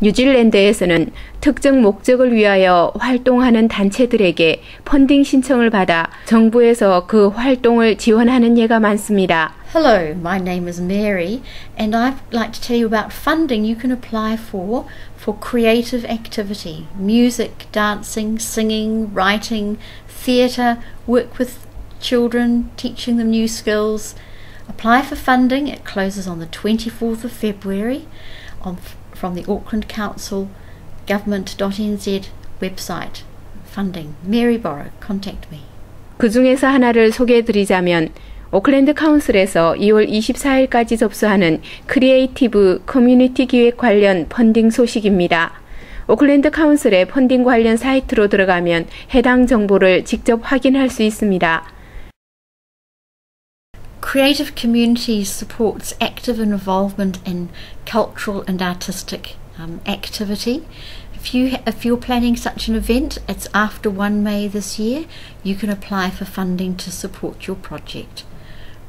뉴질랜드에서는 특정 목적을 위하여 활동하는 단체들에게 펀딩 신청을 받아 정부에서 그 활동을 지원하는 예가 많습니다. Hello, my name is Mary, and I'd like to tell you about funding you can apply for for creative activity music, dancing, singing, writing, theatre, work with children, teaching them new skills. Apply for funding, it closes on the 24th of February on, from the Auckland Council government.nz website. Funding. Mary Borrow, contact me. 그 중에서 하나를 소개해 드리자면 오클랜드 카운슬에서 2월 24일까지 접수하는 크리에이티브 커뮤니티 기획 관련 펀딩 소식입니다. 오클랜드 카운슬의 펀딩 관련 사이트로 들어가면 해당 정보를 직접 확인할 수 있습니다. Creative Communities supports active involvement in cultural and artistic um, activity. If you if you're planning such an event, it's after 1 May this year, you can apply for funding to support your project.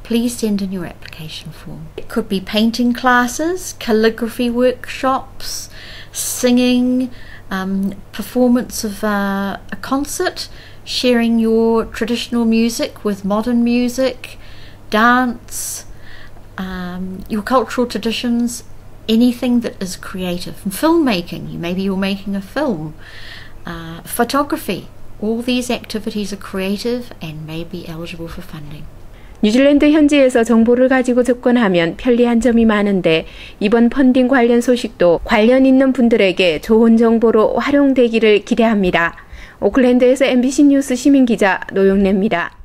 please send in your application form. It could be painting classes, calligraphy workshops, singing, um, performance of uh, a concert, sharing your traditional music with modern music, dance, um, your cultural traditions, anything that is creative. filmmaking, maybe you're making a film, uh, photography. All these activities are creative and may be eligible for funding. 뉴질랜드 현지에서 정보를 가지고 접근하면 편리한 점이 많은데 이번 펀딩 관련 소식도 관련 있는 분들에게 좋은 정보로 활용되기를 기대합니다. 오클랜드에서 MBC 뉴스 시민기자 노영래입니다.